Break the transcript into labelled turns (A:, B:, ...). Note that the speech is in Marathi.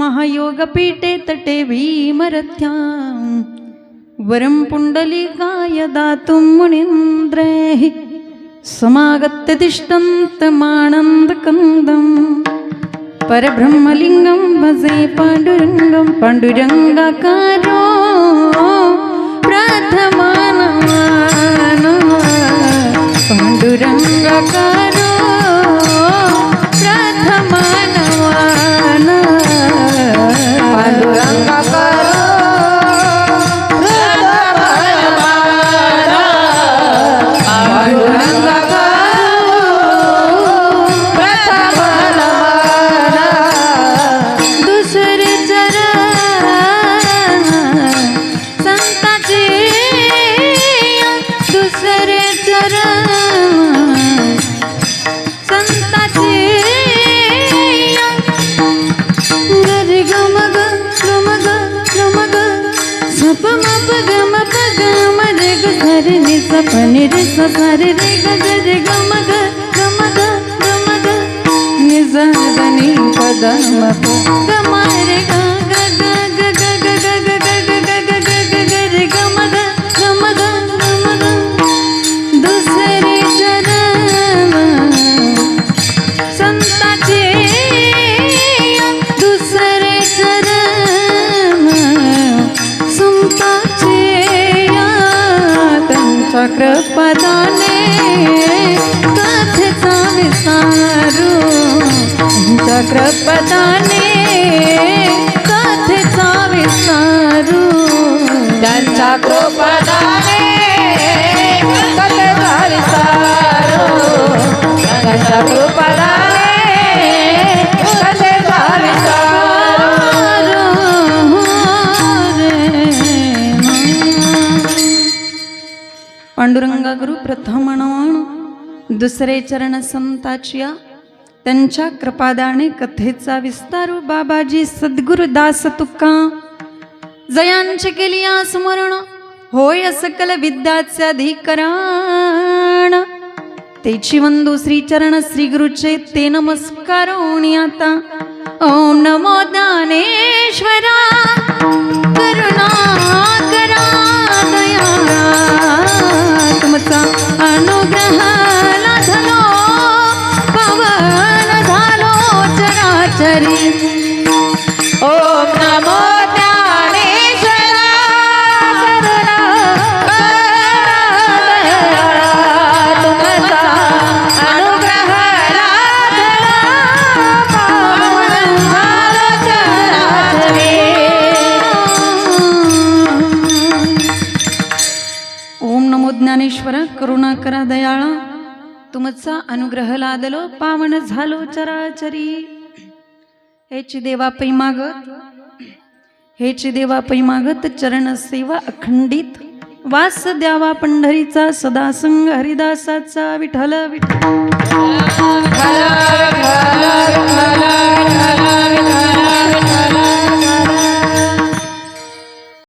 A: महायोगपीठे तटे भीमरथ्या वरं पुण्डलिकाय दातुं मुनीन्द्रैः समागत्य तिष्ठन्तमानन्दकन्दम् परब्रह्मलिङ्गं भजे पाण्डुरङ्गं पाण्डुरङ्गाकारो प्रथमानमान पाण्डुरङ्गाकारो రిస పని రిస సరి రే గజరి గమగ గమగ గమగ. నిజ దని పదమపు గమ कृपदाने कथेचा विसारू. तुमच्या कृपदाने कथेचा विसारू.
B: त्यांच्या कृपा
A: पांडुरंगा गुरु प्रथम दुसरे चरण संताचिया त्यांच्या कृपादाने कथेचा विस्तारू बाबाजी सद्गुरु दास तुका. जयांचे केली स्मरण होय सकल विद्याचे अधिकरण. तेची वंदू श्रीचरण श्री गुरुचे ते नमस्कार आता. ओम नमो दानेश्वरा करुणा
B: परमेश्वर करुणा
A: करा दयाळा. तुमचा अनुग्रह लादलो पावन झालो चराचरी. हेची देवा पै मागत हेची देवा पै मागत चरण सेवा अखंडित. वास द्यावा पंढरीचा सदा संग हरिदासाचा विठल विठ्ठल
B: विठ्ठल.